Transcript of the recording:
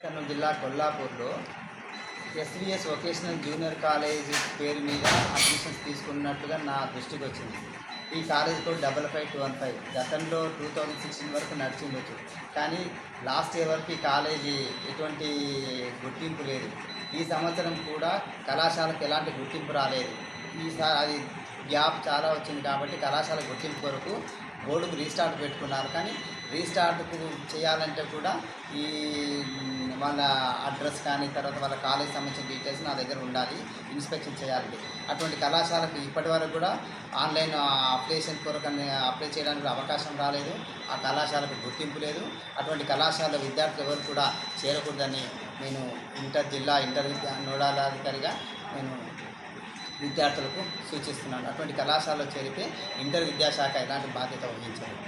కర్నూలు జిల్లా కొల్లాపూర్లో SVS vocational junior college పేరు మీద అడ్మిషన్స్ తీసుకున్నట్టుగా నా దృష్టికి వచ్చింది. ఈ college code double five two one five. గతంలో టూ థౌజండ్ సిక్స్టీన్ వరకు నడిచిండొచ్చు. కానీ లాస్ట్ ఇయర్ వరకు ఈ కాలేజీ ఎటువంటి గుర్తింపు లేదు. ఈ సంవత్సరం కూడా కళాశాలకు ఎలాంటి గుర్తింపు రాలేదు. ఈసారి అది గ్యాప్ చాలా వచ్చింది కాబట్టి కళాశాల గుర్తింపు కొరకు బోర్డుకు రీస్టార్ట్ పెట్టుకున్నారు. కానీ రీస్టార్ట్కు చేయాలంటే కూడా ఈ వాళ్ళ అడ్రస్ కానీ తర్వాత వాళ్ళ కాలేజ్ సంబంధించిన డీటెయిల్స్ నా దగ్గర ఉండాలి. ఇన్స్పెక్షన్ చేయాలి అటువంటి కళాశాలకు ఇప్పటి వరకు కూడా ఆన్లైన్ అప్లికేషన్ కొరకు అప్లై చేయడానికి అవకాశం రాలేదు. ఆ కళాశాలకు గుర్తింపు లేదు. అటువంటి కళాశాల విద్యార్థులు ఎవరు కూడా చేరకూడదని నేను ఇంటర్ జిల్లా ఇంటర్ నోడల్ అధికారిగా నేను విద్యార్థులకు సూచిస్తున్నాను. అటువంటి కళాశాలలో చేరితే ఇంటర్ విద్యాశాఖ ఎలాంటి బాధ్యత వహించాలి